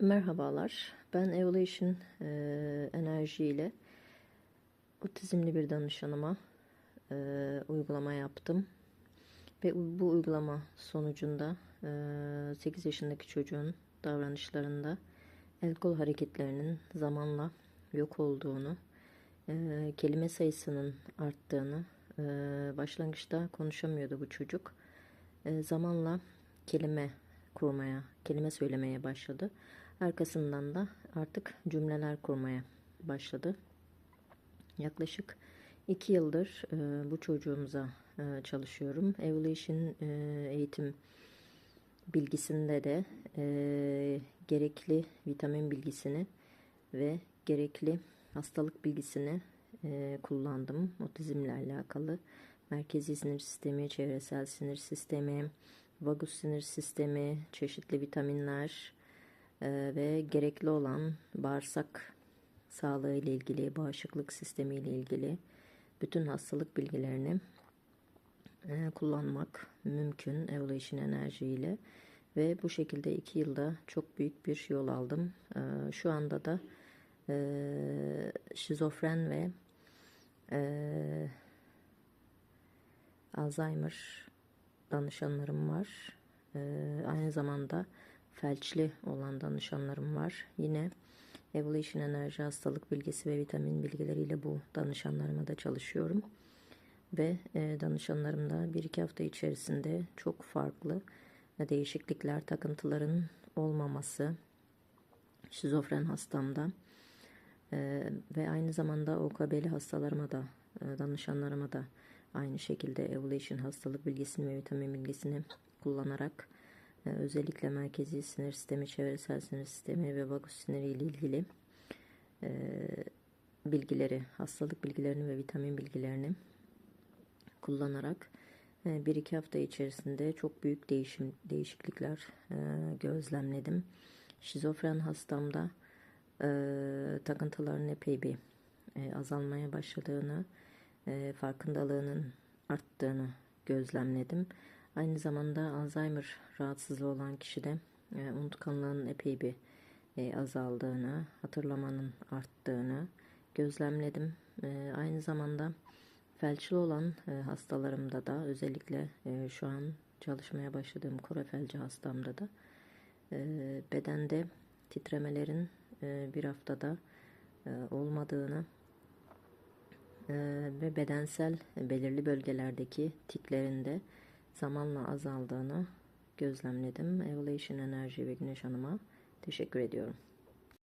Merhabalar, ben Evolution e, enerji ile otizmli bir danışanıma e, uygulama yaptım. Ve bu uygulama sonucunda e, 8 yaşındaki çocuğun davranışlarında el kol hareketlerinin zamanla yok olduğunu, e, kelime sayısının arttığını, e, başlangıçta konuşamıyordu bu çocuk. E, zamanla kelime kurmaya, kelime söylemeye başladı. Arkasından da artık cümleler kurmaya başladı. Yaklaşık iki yıldır e, bu çocuğumuza e, çalışıyorum. Evolution e, eğitim bilgisinde de e, gerekli vitamin bilgisini ve gerekli hastalık bilgisini e, kullandım. Otizmle alakalı merkezi sinir sistemi, çevresel sinir sistemi, vagus sinir sistemi, çeşitli vitaminler e, ve gerekli olan bağırsak sağlığı ile ilgili, bağışıklık sistemi ile ilgili bütün hastalık bilgilerini e, kullanmak mümkün Evolution Enerji ile ve bu şekilde iki yılda çok büyük bir yol aldım. E, şu anda da e, şizofren ve e, Alzheimer danışanlarım var. E, aynı zamanda felçli olan danışanlarım var. Yine Evolution Enerji hastalık bilgisi ve vitamin bilgileriyle bu danışanlarıma da çalışıyorum. Ve e, danışanlarımda bir iki hafta içerisinde çok farklı değişiklikler, takıntıların olmaması, şizofren hastamda e, ve aynı zamanda OKB'li hastalarıma da, e, danışanlarıma da aynı şekilde Evolution hastalık bilgisini ve vitamin bilgisini kullanarak özellikle merkezi sinir sistemi, çevresel sinir sistemi ve vagus siniri ile ilgili e, bilgileri, hastalık bilgilerini ve vitamin bilgilerini kullanarak e, bir iki hafta içerisinde çok büyük değişim değişiklikler e, gözlemledim. Şizofren hastamda takıntıların epey bir azalmaya başladığını, farkındalığının arttığını gözlemledim. Aynı zamanda Alzheimer rahatsızlığı olan kişide e, unutkanlığın epey bir e, azaldığını, hatırlamanın arttığını gözlemledim. E, aynı zamanda felçli olan e, hastalarımda da özellikle e, şu an çalışmaya başladığım kora felci hastamda da e, bedende titremelerin e, bir haftada e, olmadığını e, ve bedensel belirli bölgelerdeki tiklerinde zamanla azaldığını gözlemledim. Evolution Enerji ve Güneş Hanım'a teşekkür ediyorum.